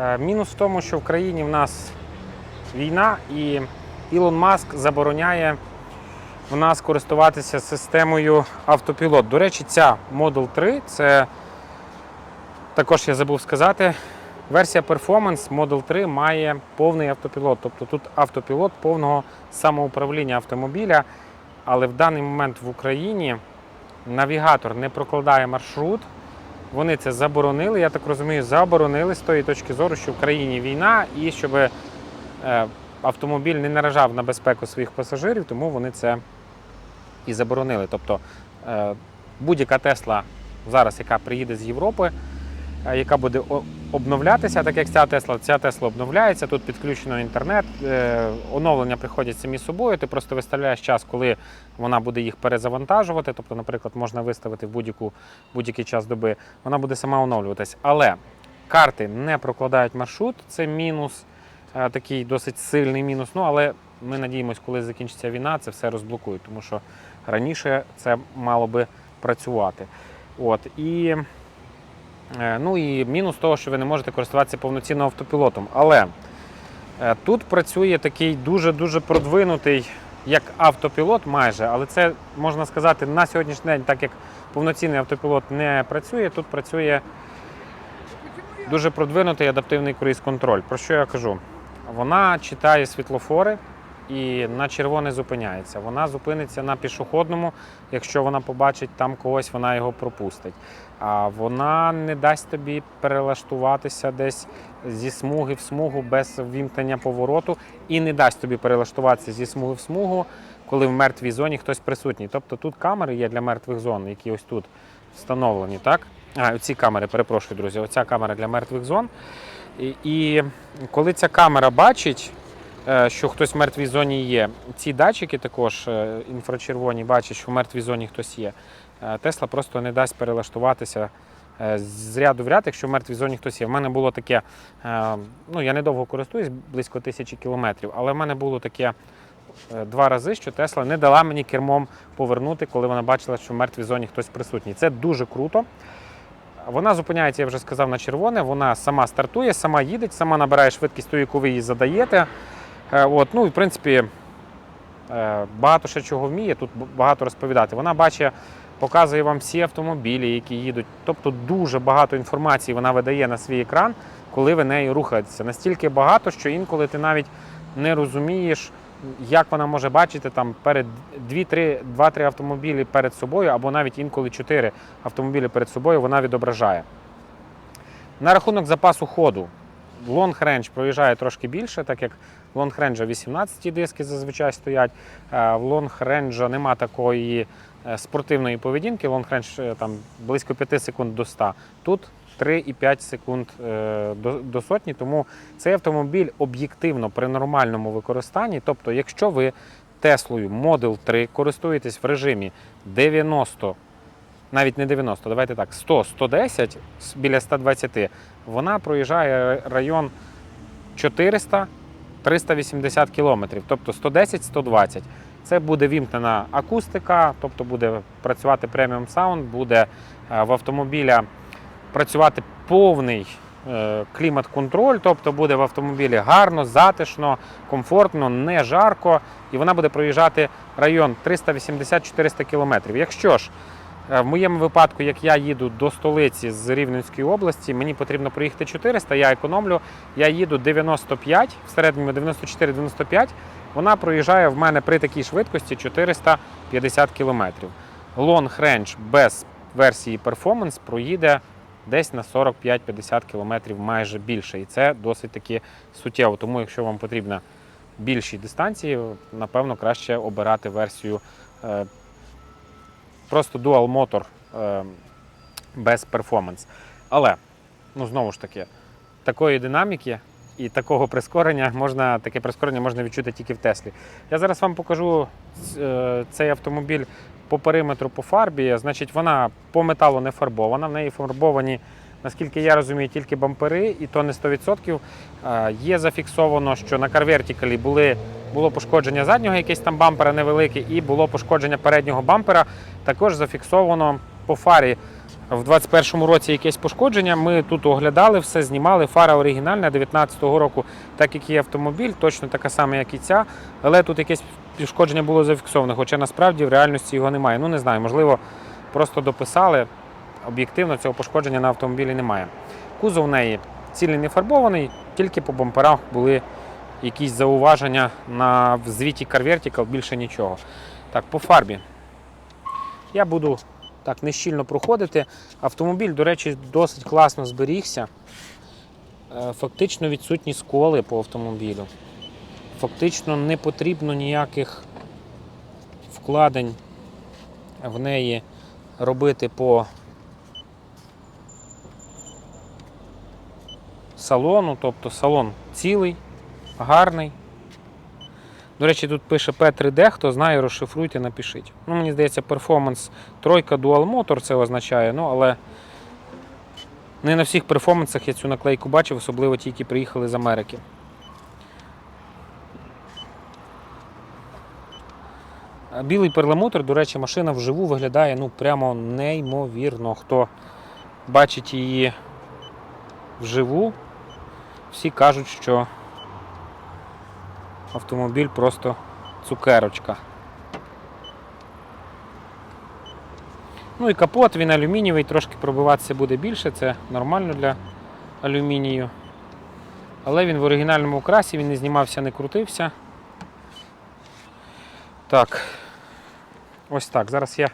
Е, Мінус в тому, що в країні в нас війна, і Ілон Маск забороняє в нас користуватися системою автопілот. До речі, ця Model 3 це також я забув сказати. Версія Performance Model 3 має повний автопілот. Тобто тут автопілот повного самоуправління автомобіля. Але в даний момент в Україні навігатор не прокладає маршрут. Вони це заборонили, я так розумію, заборонили з тої точки зору, що в країні війна і щоб е, автомобіль не наражав на безпеку своїх пасажирів, тому вони це і заборонили. Тобто е, будь-яка Тесла зараз, яка приїде з Європи, яка буде обновлятися, так як ця Тесла, ця Тесла обновляється, тут підключено інтернет, е, оновлення приходять самі собою. Ти просто виставляєш час, коли вона буде їх перезавантажувати. Тобто, наприклад, можна виставити в будь-який час доби, вона буде сама оновлюватись. Але карти не прокладають маршрут, це мінус, е, такий досить сильний мінус. Ну, але ми надіємося, коли закінчиться війна, це все розблокують, тому що раніше це мало би працювати. От. І, е, ну, і мінус того, що ви не можете користуватися повноцінно автопілотом. Але е, тут працює такий дуже-дуже продвинутий, як автопілот майже, але це можна сказати на сьогоднішній день, так як повноцінний автопілот не працює, тут працює дуже продвинутий адаптивний круїз-контроль. Про що я кажу? Вона читає світлофори і на червоне зупиняється. Вона зупиниться на пішохідному, якщо вона побачить там когось, вона його пропустить. А вона не дасть тобі перелаштуватися десь зі смуги в смугу без ввімкнення повороту і не дасть тобі перелаштуватися зі смуги в смугу, коли в мертвій зоні хтось присутній. Тобто тут камери є для мертвих зон, які ось тут встановлені, так? А, ці камери, перепрошую, друзі, оця камера для мертвих зон. І, і коли ця камера бачить, що хтось в мертвій зоні є, ці датчики також е, інфрачервоні бачать, що в мертвій зоні хтось є. Е, Тесла просто не дасть перелаштуватися е, з ряду в ряд, якщо в мертвій зоні хтось є. В мене було таке, е, ну я недовго користуюсь, близько тисячі кілометрів, але в мене було таке е, два рази, що Тесла не дала мені кермом повернути, коли вона бачила, що в мертвій зоні хтось присутній. Це дуже круто. Вона зупиняється, я вже сказав, на червоне, вона сама стартує, сама їде, сама набирає швидкість, ту, яку ви їй задаєте. Е, От, ну, і, в принципі, е, багато ще чого вміє, тут багато розповідати. Вона бачить, показує вам всі автомобілі, які їдуть. Тобто дуже багато інформації вона видає на свій екран, коли ви нею рухаєтеся. Настільки багато, що інколи ти навіть не розумієш, як вона може бачити там перед 2-3 автомобілі перед собою, або навіть інколи 4 автомобілі перед собою вона відображає. На рахунок запасу ходу. Long Range проїжджає трошки більше, так як в Long Range 18 диски зазвичай стоять. е, В Long Range нема такої е, спортивної поведінки. Long Range е, там близько 5 секунд до 100. Тут 3,5 секунд до, сотні. Тому цей автомобіль об'єктивно при нормальному використанні. Тобто, якщо ви Теслою Model 3 користуєтесь в режимі 90 навіть не 90, давайте так, 100-110 біля 120, вона проїжджає район 400-380 кілометрів, тобто 110-120. Це буде вімкнена акустика, тобто буде працювати преміум саунд, буде е, в автомобіля працювати повний е, клімат-контроль, тобто буде в автомобілі гарно, затишно, комфортно, не жарко, і вона буде проїжджати район 380-400 кілометрів. Якщо ж В моєму випадку, як я їду до столиці з Рівненської області, мені потрібно проїхати 400, я економлю, я їду 95, в середньому 94-95, вона проїжджає в мене при такій швидкості 450 км. Long Range без версії Performance проїде десь на 45-50 км майже більше. І це досить таки суттєво. Тому якщо вам потрібна більші дистанції, напевно, краще обирати версію е, просто dual мотор е, без перформанс. Але, ну знову ж таки, такої динаміки і такого прискорення можна, таке прискорення можна відчути тільки в Теслі. Я зараз вам покажу е, цей автомобіль по периметру по фарбі. Значить, вона по металу не фарбована, в неї фарбовані. Наскільки я розумію, тільки бампери, і то не 100%. Е, Є зафіксовано, що на карвертікалі були, було пошкодження заднього, якесь там бампера невелике, і було пошкодження переднього бампера. Також зафіксовано по фарі в 21-му році якесь пошкодження. Ми тут оглядали все, знімали. Фара оригінальна 19-го року, так як і автомобіль, точно така сама, як і ця. Але тут якесь пошкодження було зафіксоване, хоча насправді в реальності його немає. Ну не знаю, можливо, просто дописали. Об'єктивно цього пошкодження на автомобілі немає. Кузов в неї цілий не фарбований, тільки по бамперах були якісь зауваження на в звіті Car Vertical, більше нічого. Так, по фарбі. Я буду так нещільно проходити. Автомобіль, до речі, досить класно зберігся. Е, Фактично відсутні сколи по автомобілю. Фактично не потрібно ніяких вкладень в неї робити по салону, тобто салон цілий, гарний. До речі, тут пише P3D, хто знає, розшифруйте, напишіть. Ну, мені здається, перформанс тройка Dual Motor це означає, ну але не на всіх перформансах я цю наклейку бачив, особливо ті, які приїхали з Америки. Білий перламутр, до речі, машина вживу виглядає ну, прямо неймовірно. Хто бачить її вживу, всі кажуть, що автомобіль просто цукерочка. Ну і капот, він алюмінієвий, трошки пробиватися буде більше, це нормально для алюмінію. Але він в оригінальному окрасі, він не знімався, не крутився. Так, ось так. Зараз я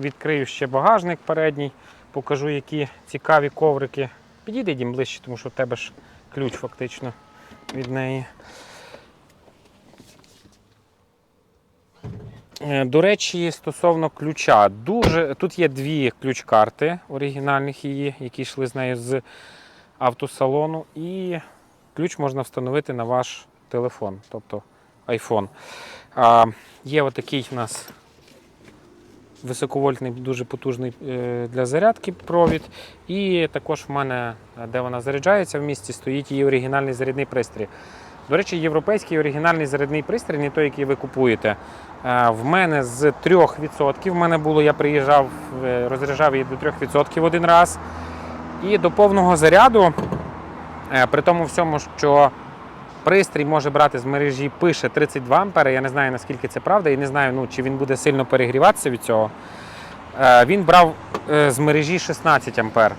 відкрию ще багажник передній, покажу, які цікаві коврики. Підійди дім ближче, тому що в тебе ж ключ фактично від неї. До речі, стосовно ключа, дуже тут є дві ключ-карти оригінальних її, які йшли з нею з автосалону, і ключ можна встановити на ваш телефон, тобто iPhone. А, Є отакий у нас високовольтний, дуже потужний е, для зарядки провід. І також в мене, е, де вона заряджається в місті, стоїть її оригінальний зарядний пристрій. До речі, європейський оригінальний зарядний пристрій, не той, який ви купуєте. Е, В мене з 3% в мене було, я приїжджав, е, розряджав її до 3% один раз. І до повного заряду, е, при тому всьому, що пристрій може брати з мережі, пише 32 ампери. Я не знаю, наскільки це правда, і не знаю, ну, чи він буде сильно перегріватися від цього. Він брав з мережі 16 ампер.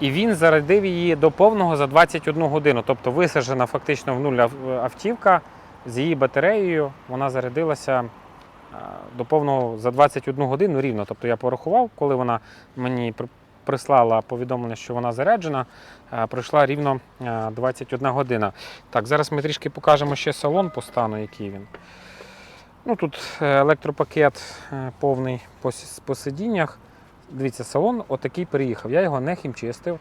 І він зарядив її до повного за 21 годину. Тобто висаджена фактично в нуль автівка з її батареєю. Вона зарядилася е, до повного за 21 годину рівно. Тобто я порахував, коли вона мені прислала повідомлення, що вона заряджена, е, пройшла рівно е, 21 година. Так, зараз ми трішки покажемо ще салон по стану, який він. Ну, тут е, електропакет е, повний по сидіннях. Дивіться, салон отакий приїхав. Я його не хімчистив.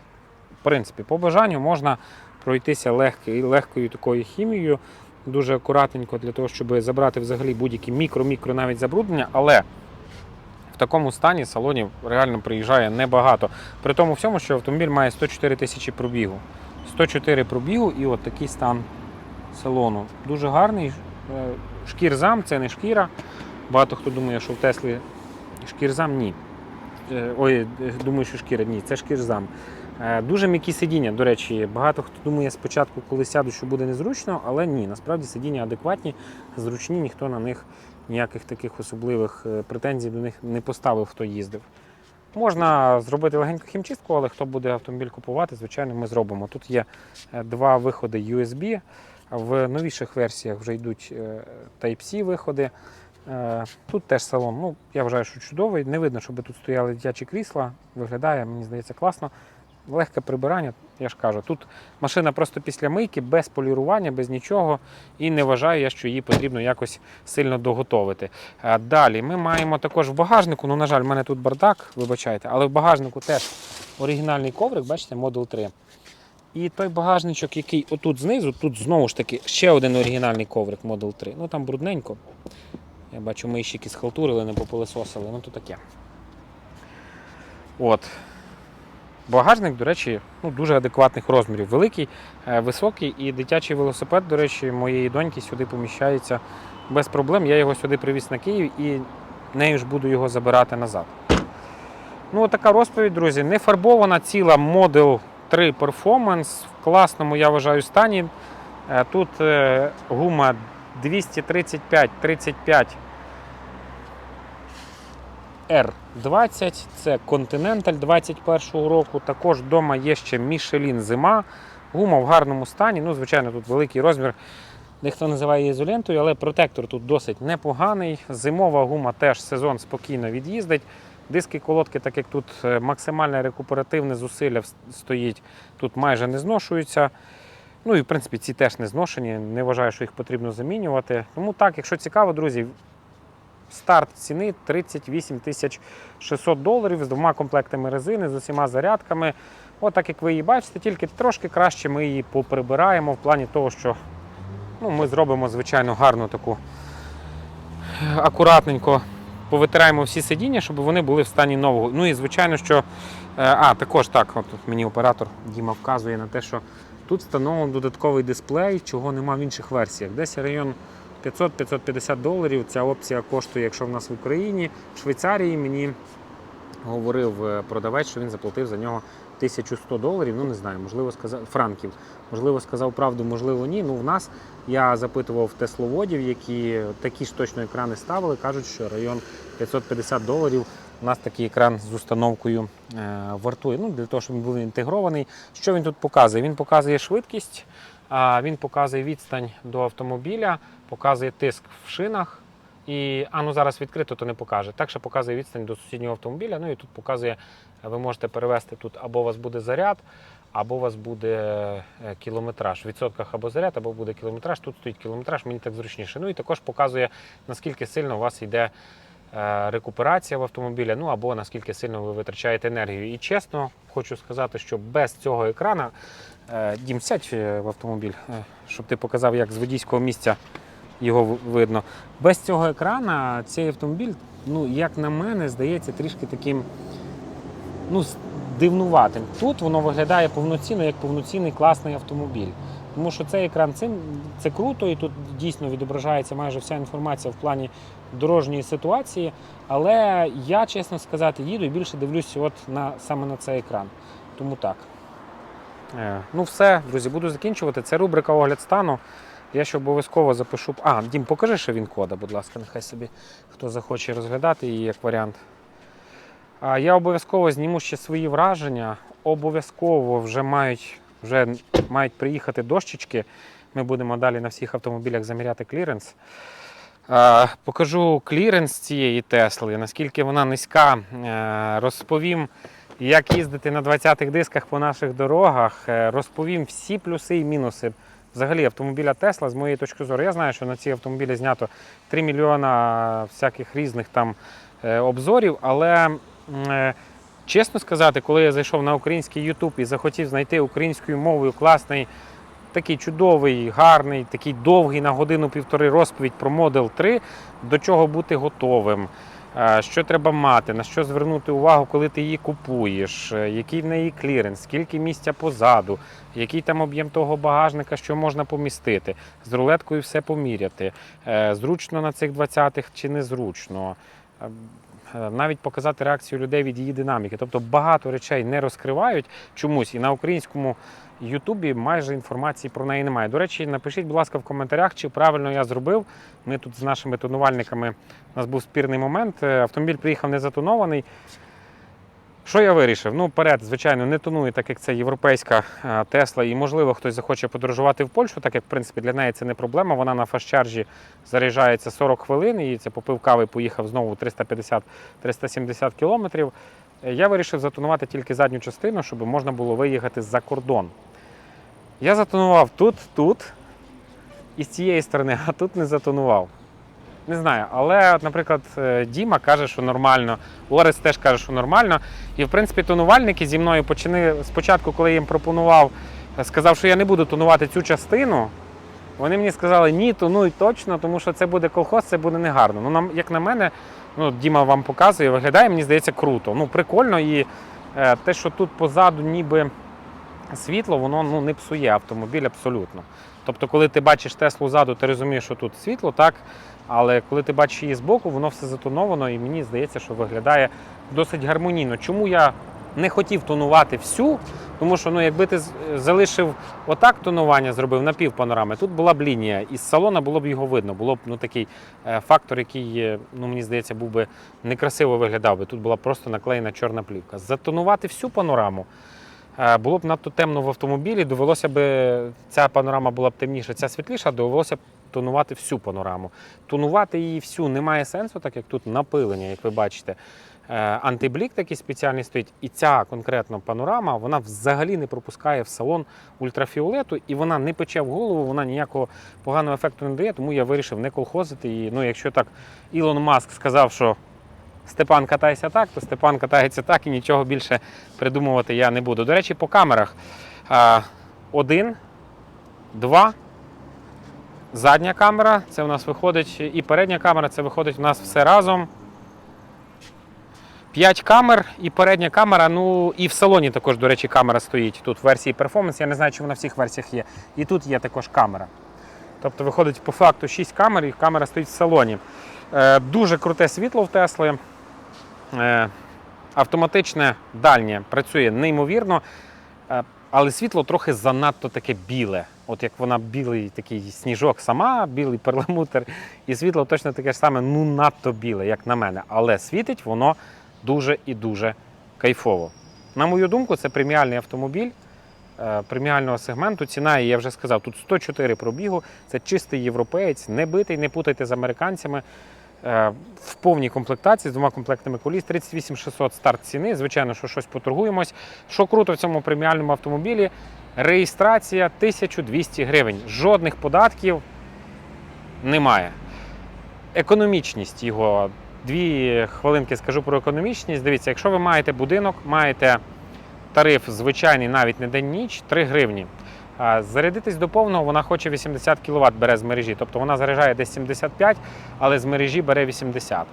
В принципі, по бажанню можна пройтися легкою, легкою такою хімією, дуже акуратненько для того, щоб забрати взагалі будь-які мікро-мікро навіть забруднення, але в такому стані салонів реально приїжджає небагато. При тому всьому, що автомобіль має 104 тисячі пробігу. 104 пробігу і от такий стан салону. Дуже гарний. Е, Шкірзам це не шкіра. Багато хто думає, що в Теслі шкірзам ні. Е, Ой, е, думаю, що шкіра ні, це шкірзам. Е, Дуже м'які сидіння, до речі, багато хто думає спочатку, коли сяду, що буде незручно, але ні, насправді сидіння адекватні, зручні, ніхто на них ніяких таких особливих претензій до них не поставив, хто їздив. Можна зробити легеньку хімчистку, але хто буде автомобіль купувати, звичайно, ми зробимо. Тут є два виходи USB. В новіших версіях вже йдуть Type-C виходи. Е, Тут теж салон. Ну, я вважаю, що чудовий. Не видно, щоб тут стояли дитячі крісла. Виглядає, мені здається, класно. Легке прибирання, я ж кажу. Тут машина просто після мийки, без полірування, без нічого. І не вважаю я, що її потрібно якось сильно доготовити. Е, Далі ми маємо також в багажнику. Ну, на жаль, в мене тут бардак, вибачайте, але в багажнику теж оригінальний коврик, бачите, Model 3. І той багажничок, який отут знизу, тут знову ж таки ще один оригінальний коврик Model 3. Ну там брудненько. Я бачу, ми щіки схалтурили, не попилисосили, ну то таке. От. Багажник, до речі, ну, дуже адекватних розмірів. Великий, е, високий і дитячий велосипед, до речі, моєї доньки сюди поміщається без проблем. Я його сюди привіз на Київ і нею ж буду його забирати назад. Ну, така розповідь, друзі. Нефарбована ціла Model 3 Performance в класному, я вважаю, стані. Е, тут е, гума 235 35 R20, це Continental 21 року. Також вдома є ще Michelin зима. Гума в гарному стані. Ну, звичайно, тут великий розмір. Ніхто називає її ізолентою, але протектор тут досить непоганий. Зимова гума теж сезон спокійно від'їздить. Диски колодки, так як тут е, максимальне рекуперативне зусилля стоїть, тут майже не зношуються. Ну і в принципі ці теж не зношені. Не вважаю, що їх потрібно замінювати. Тому так, якщо цікаво, друзі, старт ціни 38 тисяч 600 доларів з двома комплектами резини, з усіма зарядками. От так як ви її бачите, тільки трошки краще ми її поприбираємо в плані того, що ну, ми зробимо звичайно гарну таку акуратненько повитираємо всі сидіння, щоб вони були в стані нового. Ну і звичайно, що. е, А, також так, от мені оператор Діма вказує на те, що тут встановлений додатковий дисплей, чого нема в інших версіях. Десь район 500-550 доларів. Ця опція коштує, якщо в нас в Україні, в Швейцарії мені говорив е, продавець, що він заплатив за нього 1100 доларів. Ну не знаю, можливо, сказав франків. Можливо, сказав правду, можливо, ні. Ну, в нас я запитував тесловодів, які такі ж точно екрани ставили. кажуть, що район 550 доларів. У нас такий екран з установкою е, вартує. Ну, для того, щоб він був інтегрований. Що він тут показує? Він показує швидкість, він показує відстань до автомобіля, показує тиск в шинах. І, а ну зараз відкрито, то не покаже. Так що показує відстань до сусіднього автомобіля. Ну і тут показує, ви можете перевести тут або у вас буде заряд, або у вас буде е, кілометраж. В відсотках або заряд, або буде кілометраж. Тут стоїть кілометраж, мені так зручніше. Ну і також показує, наскільки сильно у вас йде рекуперація в автомобілі, ну або наскільки сильно ви витрачаєте енергію. І чесно, хочу сказати, що без цього екрана, е, Дім, сядь е, в автомобіль, е, щоб ти показав, як з водійського місця його видно. Без цього екрана цей автомобіль, ну, як на мене, здається трішки таким ну, дивнуватим. Тут воно виглядає повноцінно як повноцінний класний автомобіль. Тому що цей екран цим це круто, і тут дійсно відображається майже вся інформація в плані дорожньої ситуації. Але я, чесно сказати, їду і більше дивлюся от на, саме на цей екран. Тому так. Е, Ну, все, друзі, буду закінчувати. Це рубрика огляд стану. Я ще обов'язково запишу. А, Дім, покажи ще він кода, будь ласка, нехай собі хто захоче розглядати її як варіант. А я обов'язково зніму ще свої враження. Обов'язково вже мають, вже мають приїхати дощечки. Ми будемо далі на всіх автомобілях заміряти кліренс. Покажу кліренс цієї Тесли, наскільки вона низька. Е, Розповім, як їздити на 20-х дисках по наших дорогах. Е, Розповім всі плюси і мінуси взагалі автомобіля Тесла з моєї точки зору. Я знаю, що на ці автомобілі знято 3 мільйона всяких різних там е, обзорів, але чесно сказати, коли я зайшов на український YouTube і захотів знайти українською мовою класний. Такий чудовий, гарний, такий довгий на годину-півтори розповідь про Model 3, до чого бути готовим, е, що треба мати, на що звернути увагу, коли ти її купуєш, е, який в неї кліренс, скільки місця позаду, який там об'єм того багажника, що можна помістити, з рулеткою все поміряти, е, зручно на цих 20-х чи незручно. Навіть показати реакцію людей від її динаміки. Тобто багато речей не розкривають чомусь, і на українському Ютубі майже інформації про неї немає. До речі, напишіть, будь ласка, в коментарях, чи правильно я зробив. Ми тут з нашими тонувальниками, у нас був спірний момент. е, Автомобіль приїхав не затонований. Що я вирішив? Ну, перед, звичайно, не тонує, так як це європейська е, Тесла, і можливо хтось захоче подорожувати в Польщу, так як в принципі для неї це не проблема. Вона на фастчарджі заряджається 40 хвилин, і це попив кави, поїхав знову 350-370 кілометрів. Е, Я вирішив затонувати тільки задню частину, щоб можна було виїхати за кордон. Я затонував тут, тут і з цієї сторони, а тут не затонував. Не знаю, але, от, наприклад, е, Діма каже, що нормально, Орес теж каже, що нормально. І, в принципі, тонувальники зі мною почали спочатку, коли я їм пропонував, е, сказав, що я не буду тонувати цю частину. Вони мені сказали, ні, тонуй точно, тому що це буде колхоз, це буде негарно. Ну, нам, як на мене, ну, Діма вам показує, виглядає, мені здається, круто. Ну, прикольно. І е, те, що тут позаду ніби світло воно ну, не псує автомобіль абсолютно. Тобто, коли ти бачиш Теслу ззаду, ти розумієш, що тут світло, так. Але коли ти бачиш її збоку, воно все затоновано, і мені здається, що виглядає досить гармонійно. Чому я не хотів тонувати всю? Тому що ну, якби ти залишив отак тонування, зробив напів панорами, тут була б лінія, і з салона було б його видно. Було б ну, такий е, фактор, який, е, ну, мені здається, був би некрасиво виглядав би. Тут була просто наклеєна чорна плівка. Затонувати всю панораму. Е, Було б надто темно в автомобілі, довелося б ця панорама була б темніша, ця світліша, довелося б тонувати всю панораму. Тонувати її всю немає сенсу, так як тут напилення, як ви бачите. Е, Антиблік такий спеціальний стоїть, і ця конкретно панорама вона взагалі не пропускає в салон ультрафіолету, і вона не пече в голову, вона ніякого поганого ефекту не дає, тому я вирішив не колхозити. І ну, якщо так Ілон Маск сказав, що Степан катайся так, то Степан катається так і нічого більше придумувати я не буду. До речі, по камерах. Один, два. Задня камера, це у нас виходить, і передня камера, це виходить у нас все разом. П'ять камер і передня камера. Ну і в салоні також, до речі, камера стоїть. Тут в версії Performance. Я не знаю, чи вона в всіх версіях є. І тут є також камера. Тобто виходить по факту 6 камер, і камера стоїть в салоні. Е, дуже круте світло в Тесли. Е, автоматичне дальнє працює неймовірно, е, але світло трохи занадто таке біле. От як вона білий такий сніжок сама, білий перламутр, і світло точно таке ж саме, ну надто біле, як на мене. Але світить воно дуже і дуже кайфово. На мою думку, це преміальний автомобіль е, преміального сегменту. Ціна, я вже сказав, тут 104 пробігу. Це чистий європеєць, не битий, не путайте з американцями. Е, В повній комплектації з двома комплектами коліс 38 600 старт ціни. Звичайно, що щось поторгуємось. Що круто в цьому преміальному автомобілі? Реєстрація 1200 гривень. Жодних податків немає. Економічність його. Дві хвилинки скажу про економічність. Дивіться, якщо ви маєте будинок, маєте тариф звичайний, навіть не день-ніч, 3 гривні. Зарядитись до повного вона хоче 80 кВт бере з мережі. Тобто вона заряджає десь 75, але з мережі бере 80.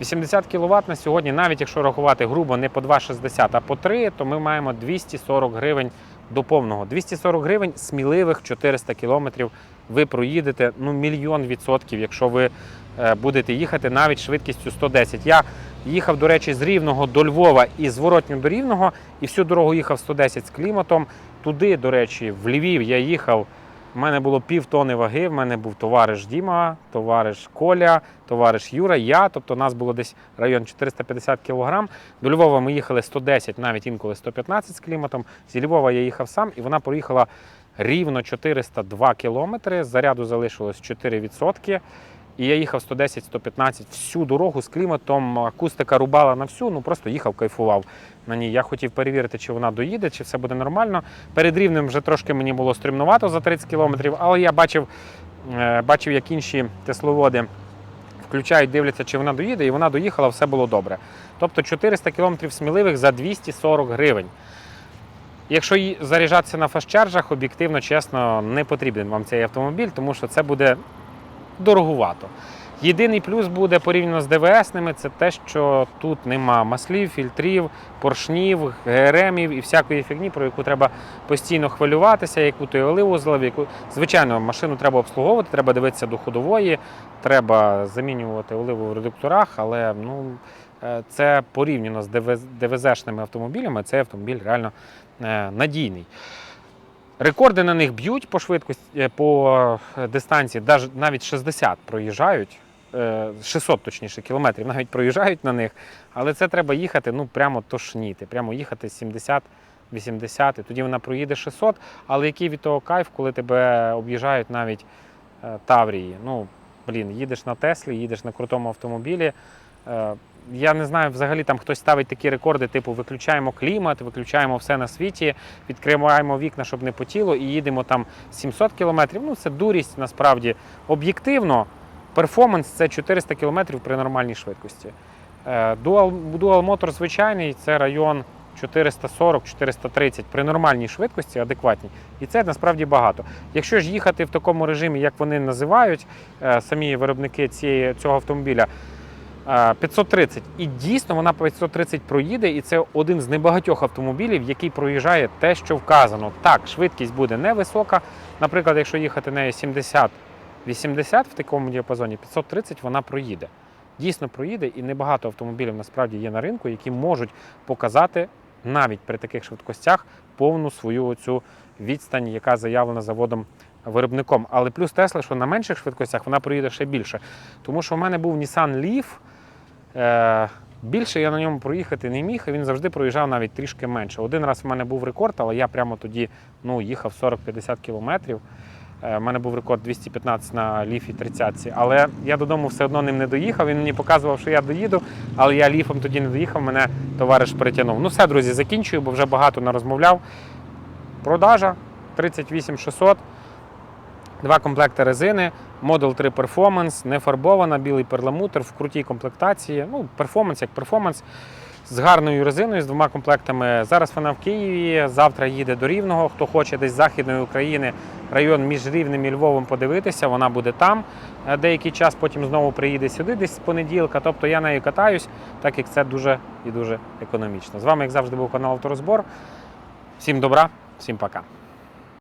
80 кВт на сьогодні, навіть якщо рахувати грубо не по 2,60, а по 3, то ми маємо 240 гривень до повного. 240 гривень сміливих 400 кілометрів ви проїдете ну, мільйон відсотків, якщо ви е, будете їхати навіть швидкістю 110. Я їхав, до речі, з Рівного до Львова і зворотньо до Рівного, і всю дорогу їхав 110 з кліматом. Туди, до речі, в Львів я їхав. У мене було пів тони ваги. В мене був товариш Діма, товариш Коля, товариш Юра, я. Тобто у нас було десь район 450 кг. До Львова ми їхали 110, навіть інколи 115 з кліматом. Зі Львова я їхав сам, і вона проїхала рівно 402 кілометри. Заряду залишилось 4%. І я їхав 110-115 всю дорогу з кліматом. Акустика рубала на всю, ну просто їхав, кайфував на ній. Я хотів перевірити, чи вона доїде, чи все буде нормально. Перед рівнем вже трошки мені було стрімнувато за 30 кілометрів, але я бачив, е, бачив, як інші тесловоди включають, дивляться, чи вона доїде, і вона доїхала, все було добре. Тобто 400 кілометрів сміливих за 240 гривень. Якщо заряджатися на фастчарджах, об'єктивно, чесно, не потрібен вам цей автомобіль, тому що це буде дороговато. Єдиний плюс буде порівняно з ДВСними, це те, що тут нема маслів, фільтрів, поршнів, ГРМів і всякої фігні, про яку треба постійно хвилюватися, яку той оливу злив, яку звичайно машину треба обслуговувати, треба дивитися до ходової, треба замінювати оливу в редукторах, але ну, е, це порівняно з ДВЗ-шними автомобілями, цей автомобіль реально е, надійний. Рекорди на них б'ють по швидкості, е, по е, дистанції, навіть 60 проїжджають, е, 600 точніше кілометрів навіть проїжджають на них, але це треба їхати ну прямо тошніти, прямо їхати 70 80, і тоді вона проїде 600, але який від того кайф, коли тебе об'їжджають навіть е, Таврії. Ну, блін, їдеш на Теслі, їдеш на крутому автомобілі. Е, Я не знаю, взагалі там хтось ставить такі рекорди, типу виключаємо клімат, виключаємо все на світі, відкриваємо вікна, щоб не потіло, і їдемо там 700 кілометрів. Ну, це дурість насправді об'єктивно. Перформанс це 400 кілометрів при нормальній швидкості. Dual, Dual Motor звичайний це район 440-430 при нормальній швидкості, адекватній. І це насправді багато. Якщо ж їхати в такому режимі, як вони називають, е, самі виробники цього автомобіля, 530. І дійсно вона 530 проїде, і це один з небагатьох автомобілів, який проїжджає те, що вказано. Так, швидкість буде невисока. Наприклад, якщо їхати нею 70-80 в такому діапазоні, 530 вона проїде. Дійсно проїде, і небагато автомобілів насправді є на ринку, які можуть показати навіть при таких швидкостях повну свою оцю відстань, яка заявлена заводом виробником. Але плюс Тесла, що на менших швидкостях вона проїде ще більше. Тому що в мене був Nissan Leaf. Е, більше я на ньому проїхати не міг, і він завжди проїжджав навіть трішки менше. Один раз в мене був рекорд, але я прямо тоді ну, їхав 40-50 кілометрів. Е, У мене був рекорд 215 на ліфі 30. Але я додому все одно ним не доїхав. Він мені показував, що я доїду, але я ліфом тоді не доїхав, мене товариш перетягнув. Ну все, друзі, закінчую, бо вже багато нарозмовляв. Продажа 38 600. Два комплекти резини, Model 3 Performance, не фарбована, білий перламутр в крутій комплектації. Ну, перформанс як перформанс з гарною резиною, з двома комплектами. Зараз вона в Києві, завтра їде до Рівного. Хто хоче десь з Західної України, район між Рівнем і Львовом подивитися, вона буде там. Е, Деякий час потім знову приїде сюди, десь з понеділка. Тобто я нею катаюсь, так як це дуже і дуже економічно. З вами, як завжди, був канал Авторозбор. Всім добра, всім пока.